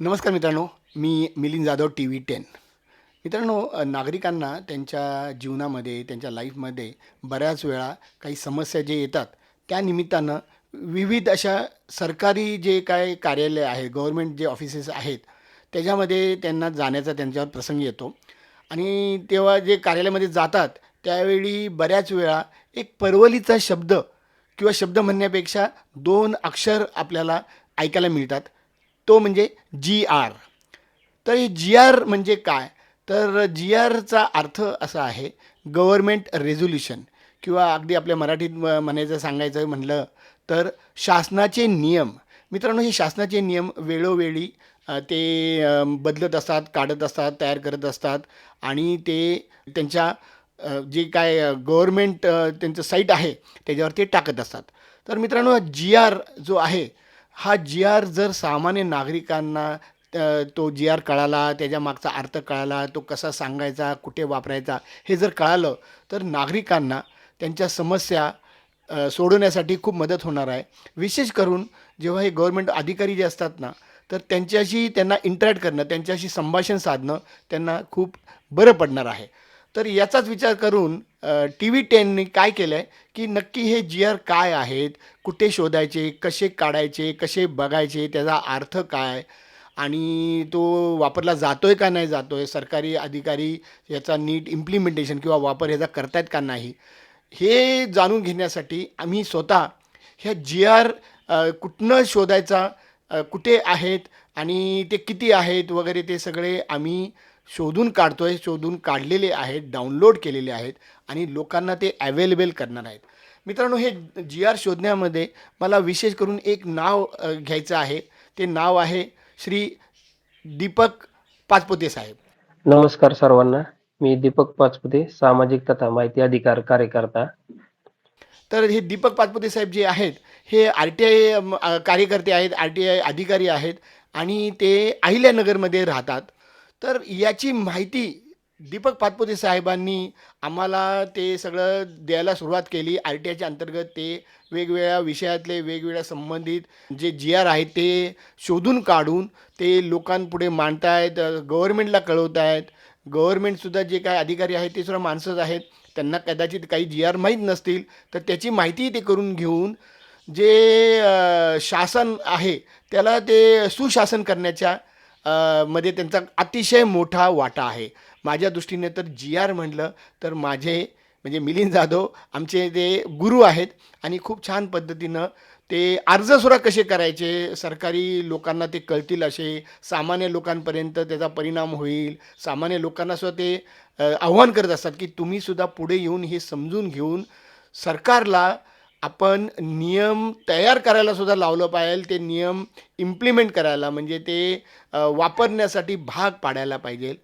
नमस्कार मित्रांनो मी Milind Jadhav T V ten. मित्रांनो नागरिकांना त्यांच्या जीवनामध्ये त्यांच्या लाईफमध्ये बऱ्याच वेळा काही समस्या जे येतात त्या निमित्तानं विविध अशा सरकारी जे काय कार्यालय आहे गव्हर्मेंट जे ऑफिसेस आहेत त्याच्यामध्ये त्यांना जाण्याचा त्यांच्यावर प्रसंग येतो. आणि तेव्हा जे कार्यालयामध्ये जातात त्यावेळी बऱ्याच वेळा एक परवलीचा शब्द किंवा शब्द म्हणण्यापेक्षा दोन अक्षर आपल्याला ऐकायला मिळतात. तो म्हणजे जी आर तर हे जी आर म्हणजे काय? तर जी आरचा अर्थ असा आहे गव्हर्मेंट रेझोल्युशन किंवा अगदी आपल्या मराठीत म्हणायचं सांगायचं म्हणलं तर शासनाचे नियम. मित्रांनो हे शासनाचे नियम वेळोवेळी ते बदलत असतात काढत असतात तयार करत असतात. आणि ते त्यांच्या जे काय गव्हर्मेंट त्यांचं साईट आहे त्याच्यावर ते टाकत असतात. तर मित्रांनो जी आर जो आहे हा जी आर जर सामान्य नागरिकांना तो जी आर कळाला त्याच्या मागचा अर्थ कळाला तो कसा सांगायचा कुठे वापरायचा हे जर कळालं तर नागरिकांना त्यांच्या समस्या सोडवण्यासाठी खूप मदत होणार आहे. विशेष करून जेव्हा हे गव्हर्मेंट अधिकारी जे असतात ना तर त्यांच्याशी त्यांना इंटरॅक्ट करणं त्यांच्याशी संभाषण साधणं त्यांना खूप बरं पडणार आहे. तर याचाच विचार करून टी व्ही टेनने काय केलं आहे की नक्की हे जी आर काय आहेत कुठे शोधायचे कसे काढायचे कसे बघायचे त्याचा अर्थ काय आणि तो वापरला जातो आहे का नाही जातो आहे सरकारी अधिकारी याचा नीट इम्प्लिमेंटेशन किंवा वापर ह्याचा करतायत का नाही हे जाणून घेण्यासाठी आम्ही स्वतः ह्या जी आर कुठनं शोधायचा कुठे आहेत आणि ते किती आहेत वगैरे ते सगळे आम्ही शोधून काढतो आहे शोधून काढलेले आहेत डाउनलोड केलेले आहेत. आणि लोकांना ते अवेलेबल करणार आहेत. मित्रांनो हे जी आर शोधण्यामध्ये मला विशेष करून एक नाव घ्यायचं आहे. ते नाव आहे श्री दीपक पाचपुते साहेब. नमस्कार सर्वांना. मी दीपक पाचपुते सामाजिक तथा माहिती अधिकार कार्यकर्ता. तर हे दीपक पाचपुते साहेब जे आहेत हे आर टी आय कार्यकर्ते आहेत आर टी आय अधिकारी आहेत आणि ते अहिल्यानगरमध्ये राहतात. तर याची माहिती दीपक पाचपुते साहेबांनी आम्हाला ते सगळं द्यायला सुरुवात केली. आर टी आयच्या अंतर्गत ते वेगवेगळ्या विषयातले वेगवेगळ्या संबंधित जे जी आर आहेत ते शोधून काढून ते लोकांपुढे मांडतायत गव्हर्मेंटला कळवत आहेत गव्हर्मेंटसुद्धा जे काय अधिकारी आहेत ते सुद्धा माणसंच आहेत. त्यांना कदाचित काही जी आर माहीत नसतील तर त्याची माहिती ते करून घेऊन जे शासन आहे त्याला ते सुशासन करण्याच्या मध्ये त्यांचा अतिशय मोठा वाटा आहे. माझ्या दृष्टीने तर जी आर म्हटलं तर माझे म्हणजे मिलिंद जाधव आमचे ते गुरु आहेत आणि खूप छान पद्धतीनं ते अर्जसुद्धा कसे करायचे सरकारी लोकांना ते कळतील असे सामान्य लोकांपर्यंत त्याचा परिणाम होईल सामान्य लोकांना सुद्धा ते आव्हान करत असतात की तुम्हीसुद्धा पुढे येऊन हे समजून घेऊन सरकारला आपण नियम तयार करायला सुद्धा लावलं पाहिजे ते नियम इम्प्लिमेंट करायला म्हणजे ते वापरण्यासाठी भाग पाडायला पाहिजे.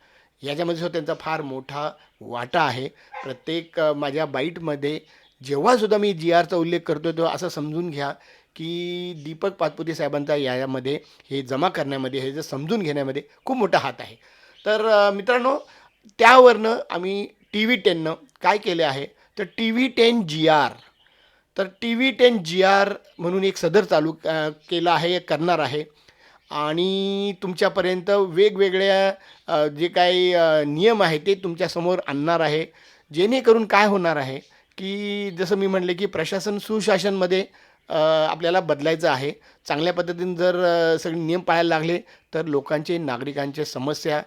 याच्यामध्ये सुद्धा त्यांचा फार मोठा वाटा आहे. प्रत्येक माझ्या बाईटमध्ये जेव्हासुद्धा मी जी आरचा उल्लेख करतो तेव्हा असं समजून घ्या की दीपक पाचपुते साहेबांचा यामध्ये हे जमा करण्यामध्ये हे जे समजून घेण्यामध्ये खूप मोठा हात आहे. तर मित्रांनो त्यावरनं आम्ही टी व्ही टेननं काय केलं आहे? तर T V ten G R तर T V ten G R म्हणून एक सदर चालू केला केलं आहे करणार आहे. आणि तुमच्यापर्यंत वेगवेगळ्या जे काही नियम आहे ते तुमच्यासमोर आणणार आहे. जेणेकरून काय होणार आहे की जसं मी म्हणले की प्रशासन सुशासनमध्ये आपल्याला बदलायचं आहे. चांगल्या पद्धतीने जर सगळे नियम पाळायला लागले तर लोकांचे नागरिकांचे समस्या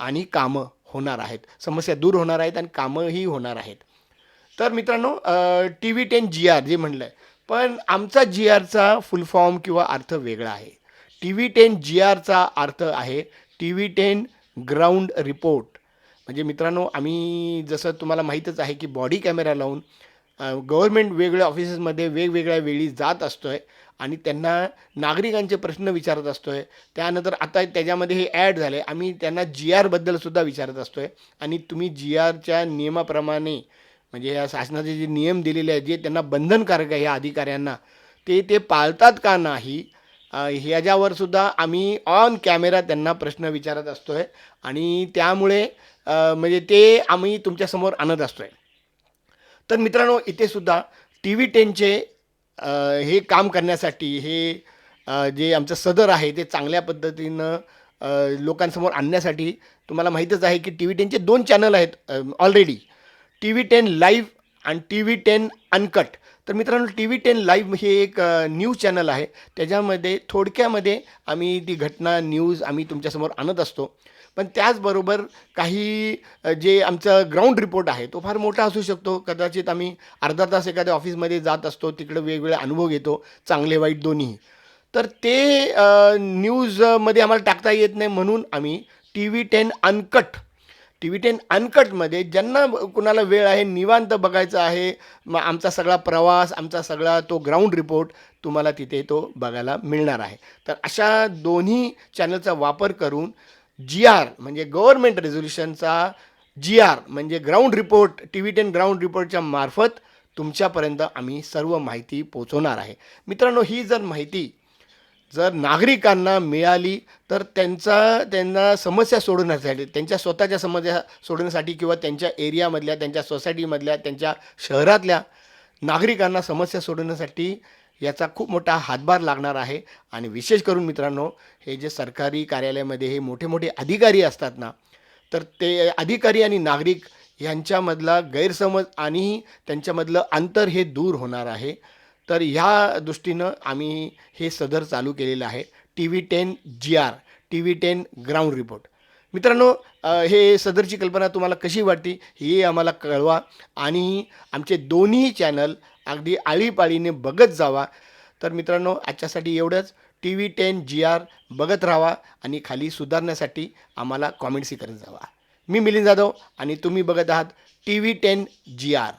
आणि कामं होणार आहेत. समस्या दूर होणार आहेत आणि कामंही होणार आहेत. तर मित्रांनो T V ten G R जे म्हणलं आहे पण आमचा जी आरचा फुल फॉर्म किंवा अर्थ वेगळा आहे. टी व्ही टेन जी आरचा अर्थ आहे T V ten ground report म्हणजे मित्रांनो आम्ही जसं तुम्हाला माहीतच आहे की बॉडी कॅमेरा लावून गव्हर्मेंट वेगवेगळ्या ऑफिसेसमध्ये वेगवेगळ्या वेळी जात असतो आहे आणि त्यांना नागरिकांचे प्रश्न विचारत असतो आहे त्यानंतर आता त्याच्यामध्ये हे ॲड झाले आम्ही त्यांना जी आरबद्दलसुद्धा विचारत असतो आहे आणि तुम्ही जी आरच्या नियमाप्रमाणे म्हणजे या शासनाचे जे नियम दिलेले आहेत जे त्यांना बंधनकारक आहे या अधिकाऱ्यांना ते ते पाळतात का नाही ह्याच्यावर सुद्धा आम्ही ऑन कॅमेरा त्यांना प्रश्न विचारत असतो आहे आणि त्यामुळे म्हणजे ते आम्ही तुमच्यासमोर आणत असतो आहे तर मित्रांनो इथे सुद्धा टी व्ही टेनचे हे काम करण्यासाठी हे जे आमचं सदर आहे ते चांगल्या पद्धतीनं लोकांसमोर आणण्यासाठी तुम्हाला माहीतच आहे की टी व्ही टेनचे दोन चॅनल आहेत already T V ten live आणि टी व्ही टेन अनकट. तर मित्रांनो टी व्ही टेन लाईव्ह हे एक न्यूज चॅनल आहे. त्याच्यामध्ये थोडक्यामध्ये आम्ही ती घटना न्यूज आम्ही तुमच्यासमोर आणत असतो. पण त्याचबरोबर काही जे आमचा ग्राउंड रिपोर्ट आहे तो फार मोठा असू शकतो. कदाचित आम्ही अर्धा तास एखाद्या ऑफिसमध्ये जात असतो तिकडे वेगवेगळे अनुभव घेतो चांगले वाईट दोन्ही तर ते न्यूजमध्ये आम्हाला टाकता येत नाही म्हणून आम्ही T V ten uncut T V ten अनकटमध्ये ज्यांना कुणाला वेळ आहे निवांत बघायचा आहे मग आमचा सगळा प्रवास आमचा सगळा तो ग्राउंड रिपोर्ट तुम्हाला तिथे तो बघायला मिळणार आहे. तर अशा दोन्ही चॅनलचा वापर करून जी आर म्हणजे गव्हर्मेंट रेझोल्युशनचा जी आर म्हणजे ground report T V ten ground रिपोर्टच्या मार्फत तुमच्यापर्यंत आम्ही सर्व माहिती पोचवणार आहे. मित्रांनो ही जर माहिती जर नागरिकांना मिळाली तर त्यांचा त्यांना समस्या सोडवण्यासाठी त्यांच्या स्वतःच्या समस्या सोडवण्यासाठी किंवा त्यांच्या एरियामधल्या त्यांच्या सोसायटीमधल्या त्यांच्या शहरातल्या नागरिकांना समस्या सोडवण्यासाठी याचा खूप मोठा हातभार लागणार आहे. आणि विशेष करून मित्रांनो हे जे सरकारी कार्यालयामध्ये हे मोठे मोठे अधिकारी असतात ना तर ते अधिकारी आणि नागरिक यांच्यामधला गैरसमज आणि त्यांच्यामधलं अंतर हे दूर होणार आहे. तर ह्या दृष्टीनं आम्ही हे सदर चालू केलेलं आहे. T V ten G R T V ten ground report. मित्रांनो हे सदरची कल्पना तुम्हाला कशी वाटते हे आम्हाला कळवा आणि आमचे दोन्ही चॅनल अगदी आळीपाळीने बघत जावा. तर मित्रांनो आजच्यासाठी एवढंच. T V ten G R बघत राहावा आणि खाली सुधारण्यासाठी आम्हाला कॉमेंट्सही करत जावा. मी मिलिंद जाधव आणि तुम्ही बघत आहात T V ten G R.